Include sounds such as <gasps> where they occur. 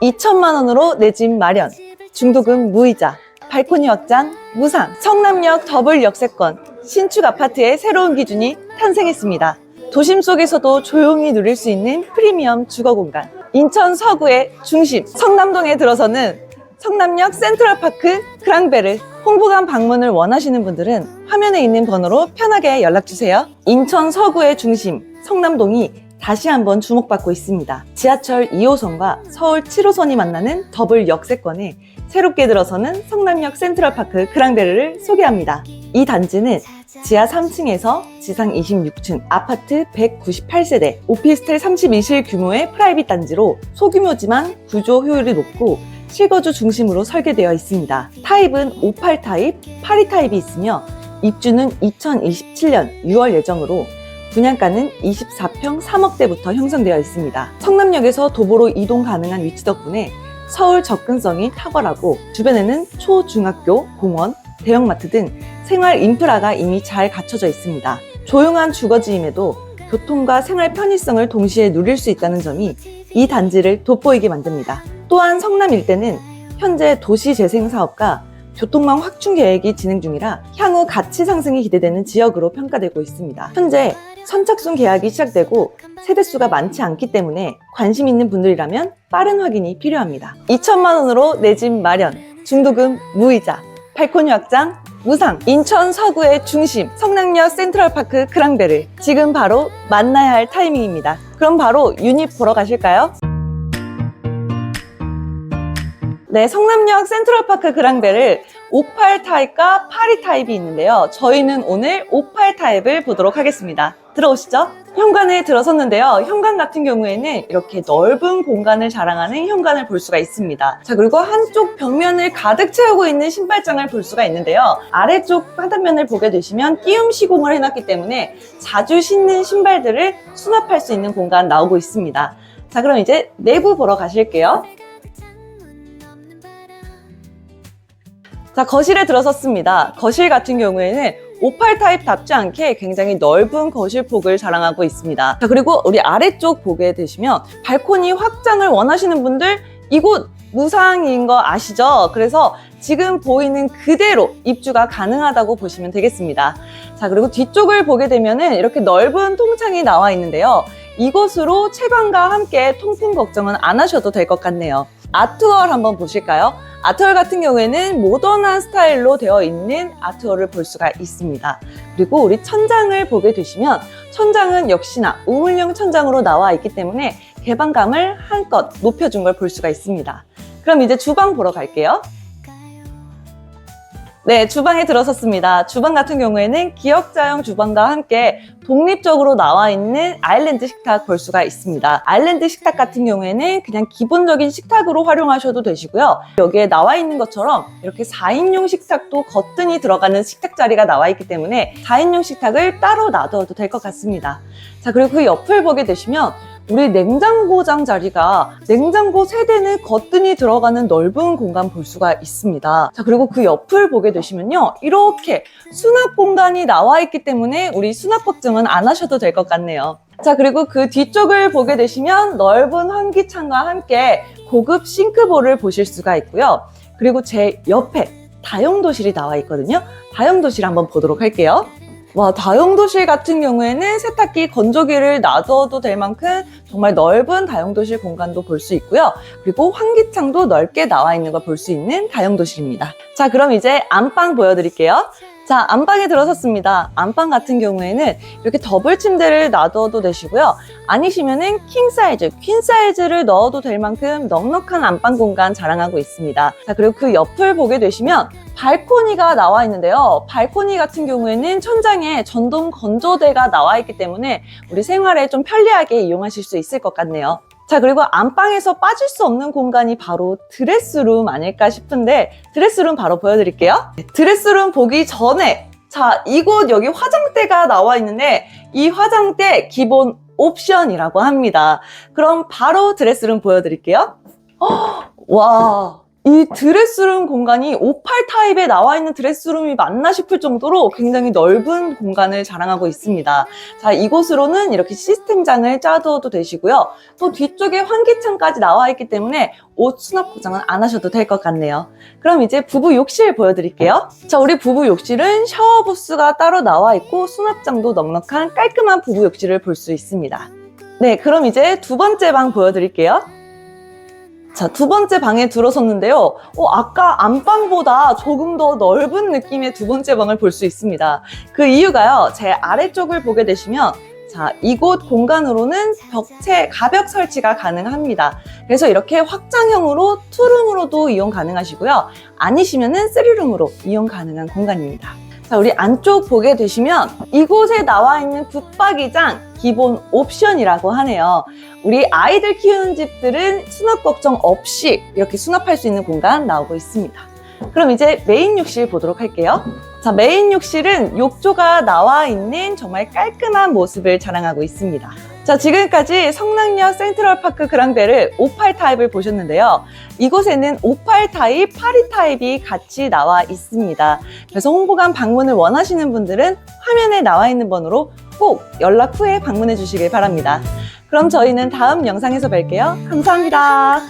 2천만 원으로 내 집 마련, 중도금 무이자, 발코니 확장, 무상, 성남역 더블 역세권, 신축 아파트의 새로운 기준이 탄생했습니다. 도심 속에서도 조용히 누릴 수 있는 프리미엄 주거 공간. 인천 서구의 중심, 성남동에 들어서는 성남역 센트럴파크 그랑베르 홍보관 방문을 원하시는 분들은 화면에 있는 번호로 편하게 연락주세요. 인천 서구의 중심, 성남동이 다시 한번 주목받고 있습니다. 지하철 2호선과 서울 7호선이 만나는 더블 역세권에 새롭게 들어서는 성남역 센트럴파크 그랑베르를 소개합니다. 이 단지는 지하 3층에서 지상 26층 아파트 198세대 오피스텔 32실 규모의 프라이빗 단지로 소규모지만 구조 효율이 높고 실거주 중심으로 설계되어 있습니다. 타입은 58 타입, 82 타입이 있으며 입주는 2027년 6월 예정으로 분양가는 24평 3억대부터 형성되어 있습니다. 성남역에서 도보로 이동 가능한 위치 덕분에 서울 접근성이 탁월하고 주변에는 초, 중학교, 공원, 대형마트 등 생활 인프라가 이미 잘 갖춰져 있습니다. 조용한 주거지임에도 교통과 생활 편의성을 동시에 누릴 수 있다는 점이 이 단지를 돋보이게 만듭니다. 또한 성남 일대는 현재 도시 재생 사업과 교통망 확충 계획이 진행 중이라 향후 가치 상승이 기대되는 지역으로 평가되고 있습니다. 현재 선착순 계약이 시작되고 세대수가 많지 않기 때문에 관심 있는 분들이라면 빠른 확인이 필요합니다. 2천만 원으로 내 집 마련, 중도금 무이자, 발코니 확장, 무상, 인천 서구의 중심, 성남역 센트럴파크 그랑베르. 지금 바로 만나야 할 타이밍입니다. 그럼 바로 유닛 보러 가실까요? 네, 성남역 센트럴파크 그랑베를 58 타입과 82 타입이 있는데요. 저희는 오늘 58 타입을 보도록 하겠습니다. 들어오시죠. 현관에 들어섰는데요. 현관 같은 경우에는 이렇게 넓은 공간을 자랑하는 현관을 볼 수가 있습니다. 자, 그리고 한쪽 벽면을 가득 채우고 있는 신발장을 볼 수가 있는데요. 아래쪽 바닥면을 보게 되시면 띄움 시공을 해놨기 때문에 자주 신는 신발들을 수납할 수 있는 공간 나오고 있습니다. 자, 그럼 이제 내부 보러 가실게요. 자, 거실에 들어섰습니다. 거실 같은 경우에는 58 타입답지 않게 굉장히 넓은 거실 폭을 자랑하고 있습니다. 자, 그리고 우리 아래쪽 보게 되시면 발코니 확장을 원하시는 분들 이곳 무상인 거 아시죠? 그래서 지금 보이는 그대로 입주가 가능하다고 보시면 되겠습니다. 자, 그리고 뒤쪽을 보게 되면은 이렇게 넓은 통창이 나와 있는데요. 이곳으로 채광과 함께 통풍 걱정은 안 하셔도 될 것 같네요. 아트월 한번 보실까요? 아트월 같은 경우에는 모던한 스타일로 되어 있는 아트월을 볼 수가 있습니다. 그리고 우리 천장을 보게 되시면 천장은 역시나 우물형 천장으로 나와 있기 때문에 개방감을 한껏 높여준 걸 볼 수가 있습니다. 그럼 이제 주방 보러 갈게요. 네, 주방에 들어섰습니다. 주방 같은 경우에는 기역자형 주방과 함께 독립적으로 나와 있는 아일랜드 식탁 볼 수가 있습니다. 아일랜드 식탁 같은 경우에는 그냥 기본적인 식탁으로 활용하셔도 되시고요. 여기에 나와 있는 것처럼 이렇게 4인용 식탁도 거뜬히 들어가는 식탁 자리가 나와 있기 때문에 4인용 식탁을 따로 놔둬도 될 것 같습니다. 자, 그리고 그 옆을 보게 되시면 우리 냉장고장 자리가 냉장고 세대는 거뜬히 들어가는 넓은 공간 볼 수가 있습니다. 자, 그리고 그 옆을 보게 되시면요. 이렇게 수납 공간이 나와 있기 때문에 우리 수납 걱정은 안 하셔도 될 것 같네요. 자, 그리고 그 뒤쪽을 보게 되시면 넓은 환기창과 함께 고급 싱크볼을 보실 수가 있고요. 그리고 제 옆에 다용도실이 나와 있거든요. 다용도실 한번 보도록 할게요. 와, 다용도실 같은 경우에는 세탁기, 건조기를 놔둬도 될 만큼 정말 넓은 다용도실 공간도 볼 수 있고요. 그리고 환기창도 넓게 나와 있는 걸 볼 수 있는 다용도실입니다. 자, 그럼 이제 안방 보여드릴게요. 자, 안방에 들어섰습니다. 안방 같은 경우에는 이렇게 더블 침대를 놔둬도 되시고요. 아니시면은 킹 사이즈, 퀸 사이즈를 넣어도 될 만큼 넉넉한 안방 공간 자랑하고 있습니다. 자, 그리고 그 옆을 보게 되시면 발코니가 나와 있는데요. 발코니 같은 경우에는 천장에 전동 건조대가 나와 있기 때문에 우리 생활에 좀 편리하게 이용하실 수 있을 것 같네요. 자, 그리고 안방에서 빠질 수 없는 공간이 바로 드레스룸 아닐까 싶은데 드레스룸 바로 보여드릴게요. 네, 드레스룸 보기 전에 자, 이곳 여기 화장대가 나와 있는데 이 화장대 기본 옵션이라고 합니다. 그럼 바로 드레스룸 보여드릴게요. <gasps> 와, 이 드레스룸 공간이 58 타입에 나와 있는 드레스룸이 맞나 싶을 정도로 굉장히 넓은 공간을 자랑하고 있습니다. 자, 이곳으로는 이렇게 시스템장을 짜두어도 되시고요. 또 뒤쪽에 환기창까지 나와 있기 때문에 옷 수납 고장은 안 하셔도 될 것 같네요. 그럼 이제 부부 욕실 보여드릴게요. 자, 우리 부부 욕실은 샤워 부스가 따로 나와 있고 수납장도 넉넉한 깔끔한 부부 욕실을 볼 수 있습니다. 네, 그럼 이제 두 번째 방 보여드릴게요. 자, 두 번째 방에 들어섰는데요. 어, 아까 안방보다 조금 더 넓은 느낌의 두 번째 방을 볼 수 있습니다. 그 이유가요. 제 아래쪽을 보게 되시면 자, 이곳 공간으로는 벽체 가벽 설치가 가능합니다. 그래서 이렇게 확장형으로 투룸으로도 이용 가능하시고요. 아니시면은 쓰리룸으로 이용 가능한 공간입니다. 자, 우리 안쪽 보게 되시면 이곳에 나와 있는 붙박이장 기본 옵션이라고 하네요. 우리 아이들 키우는 집들은 수납 걱정 없이 이렇게 수납할 수 있는 공간 나오고 있습니다. 그럼 이제 메인 욕실 보도록 할게요. 자, 메인 욕실은 욕조가 나와 있는 정말 깔끔한 모습을 자랑하고 있습니다. 자, 지금까지 성남역 센트럴파크 그랑베르 58 타입을 보셨는데요. 이곳에는 58 타입, 82 타입이 같이 나와 있습니다. 그래서 홍보관 방문을 원하시는 분들은 화면에 나와 있는 번호로 꼭 연락 후에 방문해 주시길 바랍니다. 그럼 저희는 다음 영상에서 뵐게요. 감사합니다.